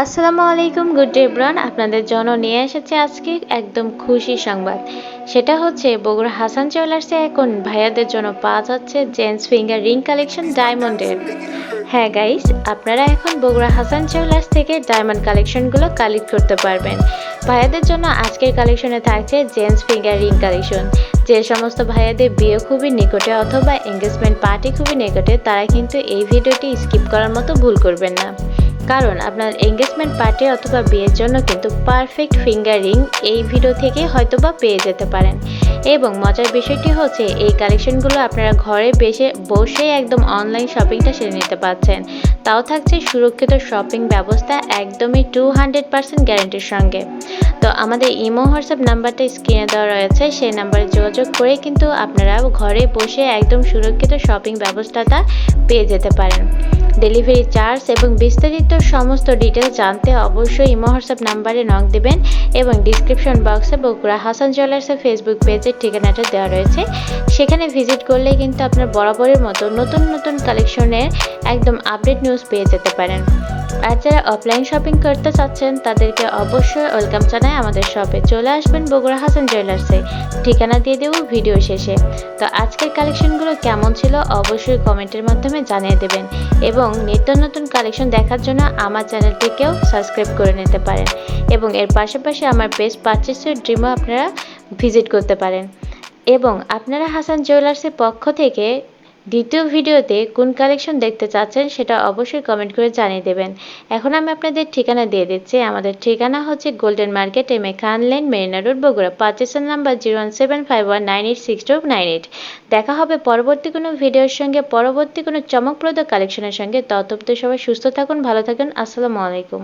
আসসালামু আলাইকুম good day bran আপনাদের জন্য নিয়ে এসেছে আজকে একদম খুশি সংবাদ। সেটা হচ্ছে, বগুড়া হাসান জুয়েলার্সে এখন ভাইয়াদের জন্য পাওয়া যাচ্ছে জেন্টস ফিঙ্গার রিং কালেকশন ডায়মন্ডের হ্যাঁ গাইস আপনারা এখন বগুড়া হাসান জুয়েলার্স থেকে ডায়মন্ড কালেকশনগুলো কালেক্ট করতে পারবেন। ভাইয়াদের জন্য আজকের কালেকশনে থাকছে জেন্টস ফিঙ্গার রিং কালেকশন যে সমস্ত ভাইয়াদের বিয়ে খুবই নিকটে অথবা এঙ্গেজমেন্ট পার্টি খুবই নিকটে, তারা কিন্তু এই ভিডিওটি স্কিপ করার মতো ভুল করবেন না। কারণ আপনার এঙ্গেজমেন্ট পার্টি অথবা বিয়ের জন্য কিন্তু পারফেক্ট ফিঙ্গারিং এই ভিডিও থেকে হয়তোবা পেয়ে যেতে পারেন। এবং মজার বিষয়টি হচ্ছে, এই কালেকশনগুলো আপনারা ঘরে বেসে, বসে একদম অনলাইন শপিংটা সেরে নিতে পারছেন। তাও থাকছে সুরক্ষিত শপিং ব্যবস্থা একদমই টু হান্ড্রেড পার্সেন্ট গ্যারেন্টির সঙ্গে। তো আমাদের ইমো, হোয়াটসঅ্যাপ নাম্বারটা স্ক্রিনে দেওয়া রয়েছে, সেই নাম্বারে যোগাযোগ করে কিন্তু আপনারা ঘরে বসে একদম সুরক্ষিত শপিং ব্যবস্থাটা পেয়ে যেতে পারেন। ডেলিভারি চার্জ এবং বিস্তারিত সমস্ত ডিটেলস জানতে অবশ্যই ইমো হোয়াটসঅ্যাপ নাম্বারে নক দেবেন এবং ডিসক্রিপশন বক্সে বগুড়া হাসান জুয়েলার্সের ফেসবুক পেজের ঠিকানাটা দেওয়া রয়েছে। সেখানে ভিজিট করলে কিন্তু আপনার বরাবরের মতো নতুন নতুন কালেকশনের একদম আপডেট নিউজ পেয়ে যেতে পারেন। আর যারা অফলাইন শপিং করতে চাচ্ছেন, তাদেরকে অবশ্যই ওয়েলকাম জানায় আমাদের শপে চলে আসবেন বগুড়া হাসান জুয়েলার্সে ঠিকানা দিয়ে দেবো ভিডিও শেষে। তো আজকের কালেকশনগুলো কেমন ছিল অবশ্যই কমেন্টের মাধ্যমে জানিয়ে দেবেন। এবং নিত্য নতুন কালেকশন দেখার জন্য আমার চ্যানেলটিকেও সাবস্ক্রাইব করে নিতে পারেন এবং এর পাশাপাশি আমার বেস্ট পার্চেসের ড্রিমও আপনারা ভিজিট করতে পারেন। এবং আপনারা হাসান জুয়েলার্সের পক্ষ থেকে দ্বিতীয় ভিডিওতে কোন কালেকশন দেখতে চাচ্ছেন সেটা অবশ্যই কমেন্ট করে জানিয়ে দেবেন। এখন আমি আপনাদের ঠিকানা দিয়ে দিচ্ছি। আমাদের ঠিকানা হচ্ছে golden market M A Khan lane Marina road Bogura. পার্চেসন number zero one seven five one nine eight six two nine eight. দেখা হবে পরবর্তী কোনো ভিডিওর সঙ্গে, পরবর্তী কোনো চমকপ্রদ কালেকশনের সঙ্গে। ততব্দ সবাই সুস্থ থাকুন, ভালো থাকুন। আসসালামু আলাইকুম।